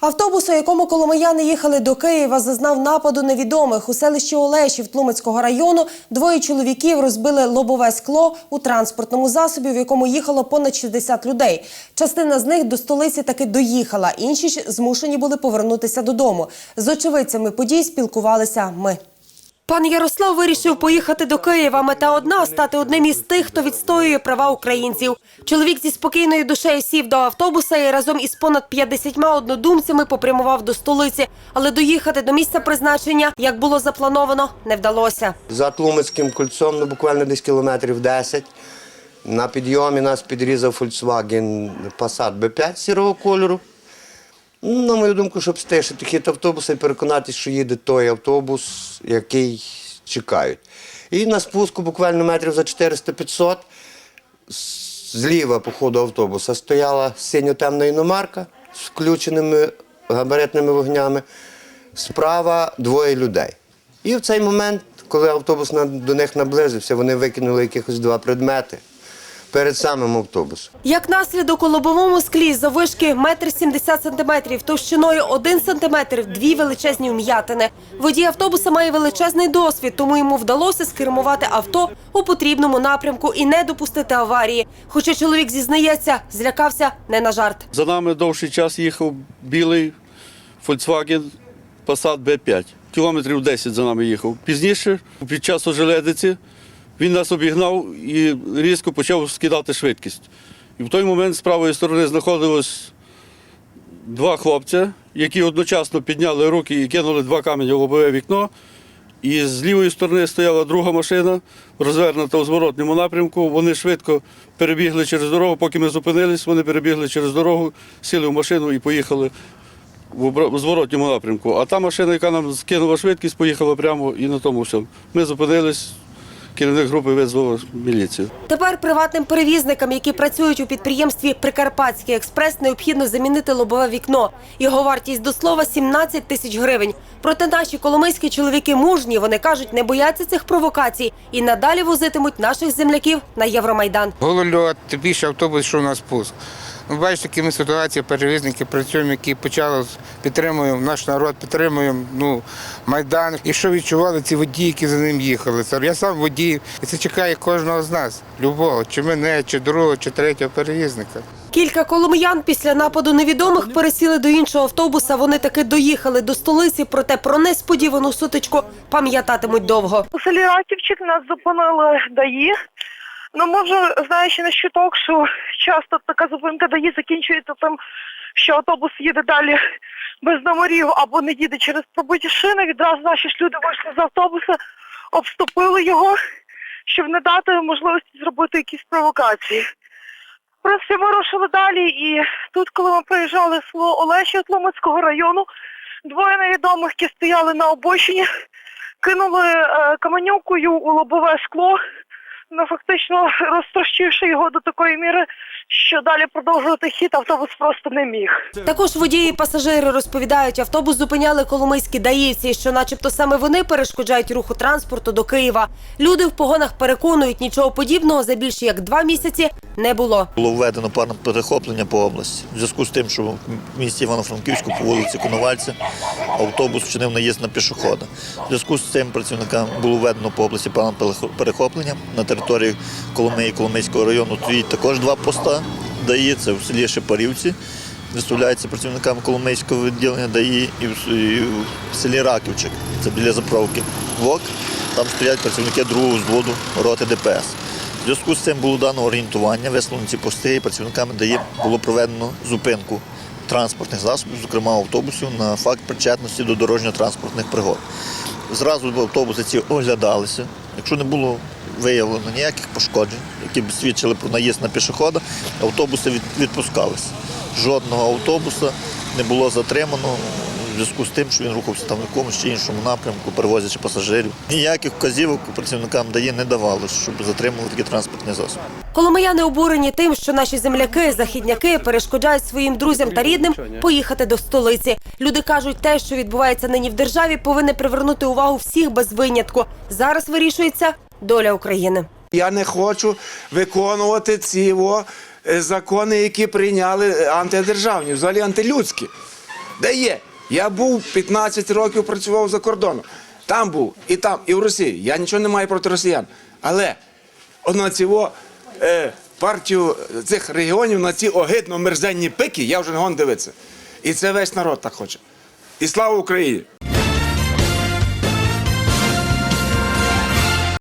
Автобус, у якому коломияни їхали до Києва, зазнав нападу невідомих. У селищі Олешів Тлумецького району двоє чоловіків розбили лобове скло у транспортному засобі, в якому їхало понад 60 людей. Частина з них до столиці таки доїхала, інші ж змушені були повернутися додому. З очевидцями подій спілкувалися ми. Пан Ярослав вирішив поїхати до Києва. Мета одна стати одним із тих, хто відстоює права українців. Чоловік зі спокійною душею сів до автобуса і разом із понад 50 однодумцями попрямував до столиці. Але доїхати до місця призначення, як було заплановано, не вдалося. За Тлумацьким кольцом, ну буквально десь кілометрів 10. На підйомі нас підрізав Volkswagen Passat B5 сірого кольору. Ну, на мою думку, щоб стишити хід автобуса і переконатися, що їде той автобус, який чекають. І на спуску буквально метрів за 400-500 зліва по ходу автобуса стояла синьо-темна іномарка з включеними габаритними вогнями. Справа двоє людей. І в цей момент, коли автобус до них наблизився, вони викинули якихось два предмети перед самим автобусом. Як наслідок у лобовому склі заввишки метр сімдесят сантиметрів, товщиною один сантиметр, дві величезні вм'ятини. Водій автобуса має величезний досвід, тому йому вдалося скермувати авто у потрібному напрямку і не допустити аварії. Хоча чоловік зізнається, злякався не на жарт. За нами довший час їхав білий Volkswagen Passat B5. Кілометрів 10 за нами їхав. Пізніше, під час ожеледиці, він нас обігнав і різко почав скидати швидкість. І в той момент з правої сторони знаходилось два хлопця, які одночасно підняли руки і кинули два камені в лобове вікно. І з лівої сторони стояла друга машина, розвернута у зворотному напрямку. Вони швидко перебігли через дорогу. Поки ми зупинились, вони перебігли через дорогу, сіли в машину і поїхали в зворотньому напрямку. А та машина, яка нам скинула швидкість, поїхала прямо і на тому все. Ми зупинились, керівник групи визвав міліцію. Тепер приватним перевізникам, які працюють у підприємстві Прикарпатський експрес, необхідно замінити лобове вікно. Його вартість до слова 17 тисяч гривень. Проте наші коломийські чоловіки мужні. Вони кажуть, не бояться цих провокацій і надалі возитимуть наших земляків на Євромайдан. Голольот, більше автобус йшов на спуск. Ну, бачите, такі ми ситуації, перевізники працюємо, які почали підтримуємо, наш народ підтримуємо, ну, Майдан. І що відчували ці водії, які за ним їхали. Це Я сам водій, і це чекає кожного з нас, любого, чи мене, чи другого, чи третього перевізника. Кілька коломиян після нападу невідомих пересіли до іншого автобуса. Вони таки доїхали до столиці, проте про несподівану сутичку пам'ятатимуть довго. У селі Раківчик нас зупинили ДАІ. Ну, може, знаючи на щиток, що часто така зупинка ДАІ закінчується тим, що автобус їде далі без номерів або не їде через пробиті шини. Відразу наші ж люди вийшли з автобуса, обступили його, щоб не дати можливості зробити якісь провокації. Принципі, ми рушили далі, і тут, коли ми приїжджали в село Олеші Тлумацького району, двоє невідомих, які стояли на обочині, кинули е, каменюкою у лобове скло, ну фактично розтрощивши його до такої міри, що далі продовжувати хід автобус просто не міг. Також водії і пасажири розповідають, автобус зупиняли коломийські даївці, що начебто саме вони перешкоджають руху транспорту до Києва. Люди в погонах переконують, нічого подібного за більше як два місяці не було. Було введено парне перехоплення по області. В зв'язку з тим, що в місті Івано-Франківську по вулиці Коновальця автобус вчинив наїзд на пішохода. В зв'язку з цим працівникам було введено по області парне перехоплення на території Коломиї Коломийського району. Стоїть також два поста ДАІ, це в селі Шепарівці. Виставляється працівниками Коломийського відділення ДАІ і в, і в селі Раківчик. Це біля заправки ВОК. Там стоять працівники другого взводу роти ДПС. В зв'язку з цим було дано орієнтування, висловлені ці пости, і працівниками ДАІ було проведено зупинку транспортних засобів, зокрема автобусів, на факт причетності до дорожньо-транспортних пригод. Зразу автобуси ці оглядалися. Якщо не було виявлено ніяких пошкоджень, які б свідчили про наїзд на пішохода, автобуси від- відпускалися. Жодного автобуса не було затримано в зв'язку з тим, що він рухався там в якомусь чи іншому напрямку, перевозячи пасажирів. Ніяких вказівок працівникам ДАІ не давали, щоб затримали такі транспортні засоби. Коломияни обурені тим, що наші земляки, західняки перешкоджають своїм друзям та рідним поїхати до столиці. Люди кажуть, те, що відбувається нині в державі, повинне привернути увагу всіх без винятку. Зараз вирішується доля України. Я не хочу виконувати ці о, е, закони, які прийняли е, антидержавні, взагалі антилюдські. Де є? Я був 15 років працював за кордоном. Там був, і там, і в Росії. Я нічого не маю проти росіян. Але на цього е, партію цих регіонів, на ці огидно мерзенні пики, я вже не гон дивитися. І це весь народ так хоче. І слава Україні!